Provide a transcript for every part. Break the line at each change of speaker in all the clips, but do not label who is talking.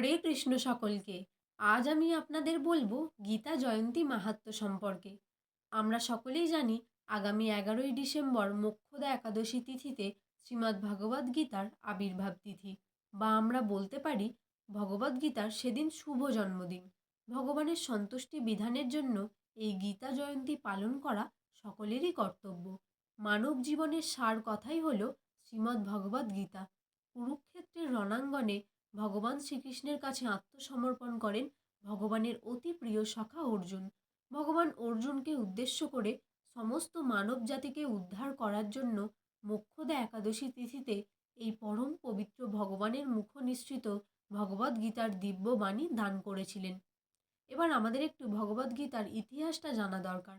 হরে কৃষ্ণ সকলকে আজ আমি আপনাদের বলবো গীতা জয়ন্তী মাহাত্ম সম্পর্কে আমরা সকলেই জানি আগামী এগারোই ডিসেম্বর মোক্ষদা একাদশী তিথিতে শ্রীমৎ ভগবদ গীতার আবির্ভাব তিথি বা আমরা বলতে পারি ভগবদ গীতার সেদিন শুভ জন্মদিন ভগবানের সন্তুষ্টি বিধানের জন্য এই গীতা জয়ন্তী পালন করা সকলেরই কর্তব্য মানব জীবনের সার কথাই হল শ্রীমৎ ভগবদ গীতা কুরুক্ষেত্রের রণাঙ্গনে ভগবান শ্রীকৃষ্ণের কাছে আত্মসমর্পণ করেন ভগবানের অতি প্রিয় সখা অর্জুন ভগবান অর্জুনকে উদ্দেশ্য করে সমস্ত মানব জাতিকে উদ্ধার করার জন্য মোক্ষদা একাদশী তিথিতে এই পরম পবিত্র ভগবানের মুখ নিশ্চিত ভগবদ গীতার দিব্য বাণী দান করেছিলেন এবার আমাদের একটু ভগবদ গীতার ইতিহাসটা জানা দরকার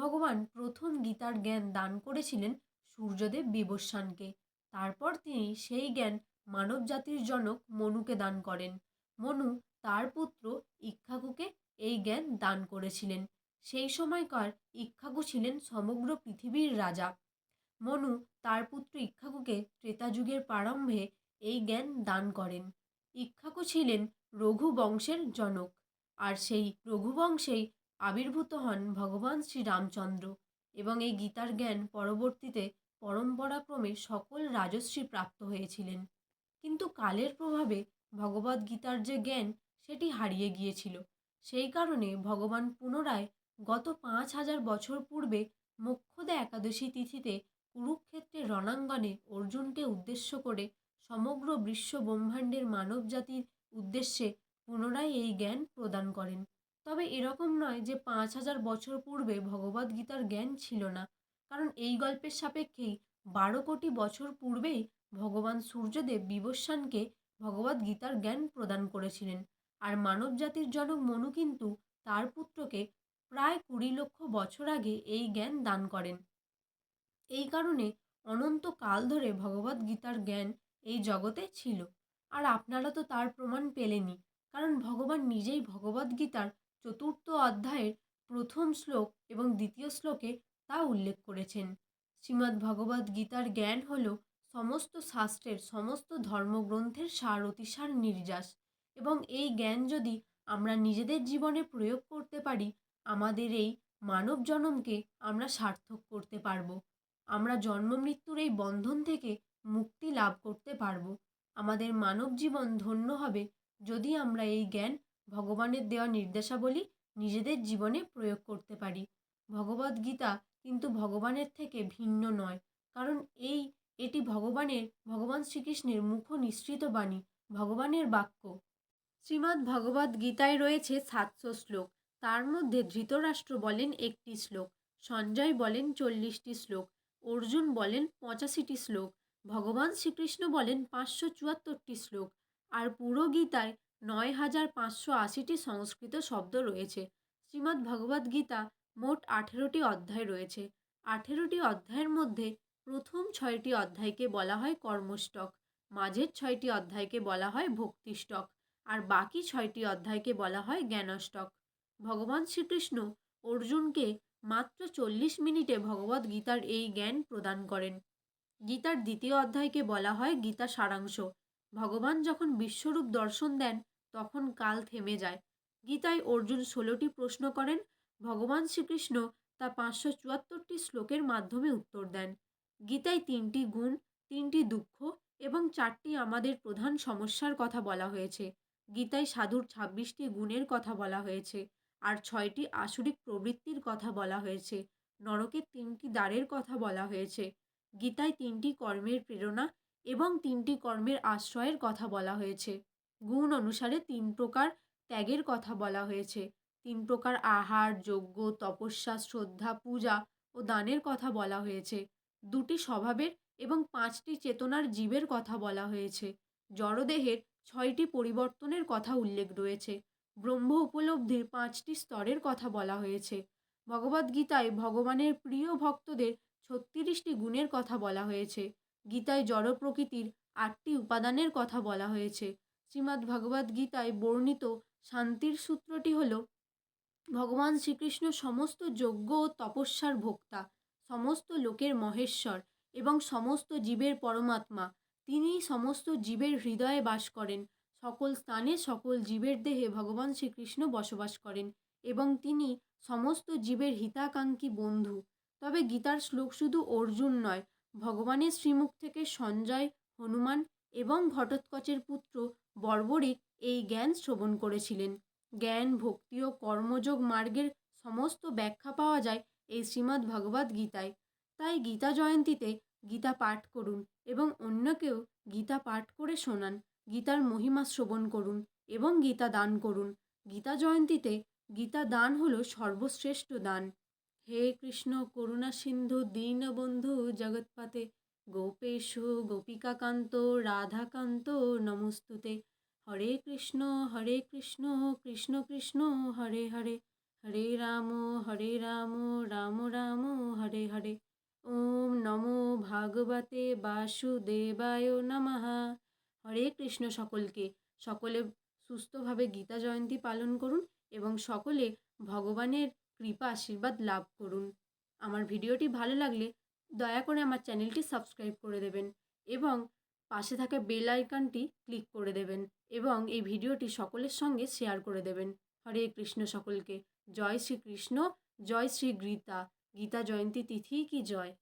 ভগবান প্রথম গীতার জ্ঞান দান করেছিলেন সূর্যদেব বিবস্বানকে তারপর তিনি সেই জ্ঞান মানব জাতির জনক মনুকে দান করেন মনু তার পুত্র ইক্ষাকুকে এই জ্ঞান দান করেছিলেন সেই সময়কার ইক্ষাকু ছিলেন সমগ্র পৃথিবীর রাজা মনু তার পুত্র ইক্ষাকুকে ত্রেতা যুগের প্রারম্ভে এই জ্ঞান দান করেন ইক্ষাকু ছিলেন রঘু বংশের জনক আর সেই রঘু বংশেই আবির্ভূত হন ভগবান শ্রীরামচন্দ্র এবং এই গীতার জ্ঞান পরবর্তীতে পরম্পরাক্রমে সকল রাজশ্রী প্রাপ্ত হয়েছিলেন কিন্তু কালের প্রভাবে ভগবদ গীতার যে জ্ঞান সেটি হারিয়ে গিয়েছিল সেই কারণে ভগবান পুনরায় গত পাঁচ হাজার বছর পূর্বে মোক্ষদা একাদশী তিথিতে কুরুক্ষেত্রে রণাঙ্গনে অর্জুনকে উদ্দেশ্য করে সমগ্র বিশ্ব ব্রহ্মাণ্ডের মানব জাতির উদ্দেশ্যে পুনরায় এই জ্ঞান প্রদান করেন তবে এরকম নয় যে পাঁচ হাজার বছর পূর্বে ভগবদ গীতার জ্ঞান ছিল না কারণ এই গল্পের সাপেক্ষেই বারো কোটি বছর পূর্বেই ভগবান সূর্যদেব বিবস্বানকে ভগবদ গীতার জ্ঞান প্রদান করেছিলেন আর মানব জাতির জনক মনু কিন্তু তার পুত্রকে প্রায় কুড়ি লক্ষ বছর আগে এই জ্ঞান দান করেন এই কারণে অনন্ত কাল ধরে ভগবদ গীতার জ্ঞান এই জগতে ছিল আর আপনারা তো তার প্রমাণ পেলেনি কারণ ভগবান নিজেই ভগবদ গীতার চতুর্থ অধ্যায়ের প্রথম শ্লোক এবং দ্বিতীয় শ্লোকে তা উল্লেখ করেছেন শ্রীমদ্ ভগবদ্ গীতার জ্ঞান হল সমস্ত শাস্ত্রের সমস্ত ধর্মগ্রন্থের সার অতিসার নির্যাস এবং এই জ্ঞান যদি আমরা নিজেদের জীবনে প্রয়োগ করতে পারি আমাদের এই মানব জনমকে আমরা সার্থক করতে পারব আমরা জন্ম মৃত্যুর এই বন্ধন থেকে মুক্তি লাভ করতে পারব আমাদের মানব জীবন ধন্য হবে যদি আমরা এই জ্ঞান ভগবানের দেওয়া নির্দেশাবলী নিজেদের জীবনে প্রয়োগ করতে পারি ভগবদ্গীতা কিন্তু ভগবানের থেকে ভিন্ন নয় কারণ এই এটি ভগবানের ভগবান শ্রীকৃষ্ণের মুখ নিশ্চিত বাণী ভগবানের বাক্য শ্রীমদ্ ভগবদ গীতায় রয়েছে সাতশো শ্লোক তার মধ্যে ধৃতরাষ্ট্র বলেন একটি শ্লোক সঞ্জয় বলেন চল্লিশটি শ্লোক অর্জুন বলেন পঁচাশিটি শ্লোক ভগবান শ্রীকৃষ্ণ বলেন পাঁচশো চুয়াত্তরটি শ্লোক আর পুরো গীতায় নয় হাজার পাঁচশো আশিটি সংস্কৃত শব্দ রয়েছে শ্রীমদ্ ভগবদ্গীতা মোট আঠেরোটি অধ্যায় রয়েছে আঠেরোটি অধ্যায়ের মধ্যে প্রথম ছয়টি অধ্যায়কে বলা হয় কর্মস্টক মাঝের ছয়টি অধ্যায়কে বলা হয় ভক্তিষ্টক আর বাকি ছয়টি অধ্যায়কে বলা হয় জ্ঞানষ্টক ভগবান শ্রীকৃষ্ণ অর্জুনকে মাত্র চল্লিশ মিনিটে ভগবদ গীতার এই জ্ঞান প্রদান করেন গীতার দ্বিতীয় অধ্যায়কে বলা হয় গীতা সারাংশ ভগবান যখন বিশ্বরূপ দর্শন দেন তখন কাল থেমে যায় গীতায় অর্জুন ষোলোটি প্রশ্ন করেন ভগবান শ্রীকৃষ্ণ তা পাঁচশো চুয়াত্তরটি শ্লোকের মাধ্যমে উত্তর দেন গীতায় তিনটি গুণ তিনটি দুঃখ এবং চারটি আমাদের প্রধান সমস্যার কথা বলা হয়েছে গীতায় সাধুর ছাব্বিশটি গুণের কথা বলা হয়েছে আর ছয়টি আসরিক প্রবৃত্তির কথা বলা হয়েছে নরকের তিনটি দ্বারের কথা বলা হয়েছে গীতায় তিনটি কর্মের প্রেরণা এবং তিনটি কর্মের আশ্রয়ের কথা বলা হয়েছে গুণ অনুসারে তিন প্রকার ত্যাগের কথা বলা হয়েছে তিন প্রকার আহার যজ্ঞ তপস্যা শ্রদ্ধা পূজা ও দানের কথা বলা হয়েছে দুটি স্বভাবের এবং পাঁচটি চেতনার জীবের কথা বলা হয়েছে জড়দেহের ছয়টি পরিবর্তনের কথা উল্লেখ রয়েছে ব্রহ্ম উপলব্ধির পাঁচটি স্তরের কথা বলা হয়েছে ভগবদ্গীতায় ভগবানের প্রিয় ভক্তদের ছত্রিশটি গুণের কথা বলা হয়েছে গীতায় জড় প্রকৃতির আটটি উপাদানের কথা বলা হয়েছে শ্রীমদ্ ভগবদ্গীতায় বর্ণিত শান্তির সূত্রটি হল ভগবান শ্রীকৃষ্ণ সমস্ত যজ্ঞ ও তপস্যার ভোক্তা সমস্ত লোকের মহেশ্বর এবং সমস্ত জীবের পরমাত্মা তিনিই সমস্ত জীবের হৃদয়ে বাস করেন সকল স্থানে সকল জীবের দেহে ভগবান শ্রীকৃষ্ণ বসবাস করেন এবং তিনি সমস্ত জীবের হিতাকাঙ্ক্ষী বন্ধু তবে গীতার শ্লোক শুধু অর্জুন নয় ভগবানের শ্রীমুখ থেকে সঞ্জয় হনুমান এবং ঘটোৎকচের পুত্র বর্বরিক এই জ্ঞান শ্রবণ করেছিলেন জ্ঞান ভক্তি ও কর্মযোগ মার্গের সমস্ত ব্যাখ্যা পাওয়া যায় এই শ্রীমদ্ ভগবদ গীতায় তাই গীতা জয়ন্তীতে গীতা পাঠ করুন এবং অন্যকেও গীতা পাঠ করে শোনান গীতার মহিমা শ্রবণ করুন এবং গীতা দান করুন গীতা জয়ন্তীতে গীতা দান হলো সর্বশ্রেষ্ঠ দান হে কৃষ্ণ করুণা সিন্ধু দীনবন্ধু জগৎপাতে গোপেশ গোপিকাকান্ত রাধাকান্ত নমস্তুতে হরে কৃষ্ণ হরে কৃষ্ণ কৃষ্ণ কৃষ্ণ হরে হরে হরে রাম হরে রাম রাম রাম হরে হরে ওম নমো ভাগবতে বাসুদেবায় নমহা হরে কৃষ্ণ সকলকে সকলে সুস্থভাবে গীতা জয়ন্তী পালন করুন এবং সকলে ভগবানের কৃপা আশীর্বাদ লাভ করুন আমার ভিডিওটি ভালো লাগলে দয়া করে আমার চ্যানেলটি সাবস্ক্রাইব করে দেবেন এবং পাশে থাকা বেল আইকনটি ক্লিক করে দেবেন এবং এই ভিডিওটি সকলের সঙ্গে শেয়ার করে দেবেন হরে কৃষ্ণ সকলকে জয় শ্রীকৃষ্ণ জয় শ্রী গীতা গীতা জয়ন্তী তিথি কি জয়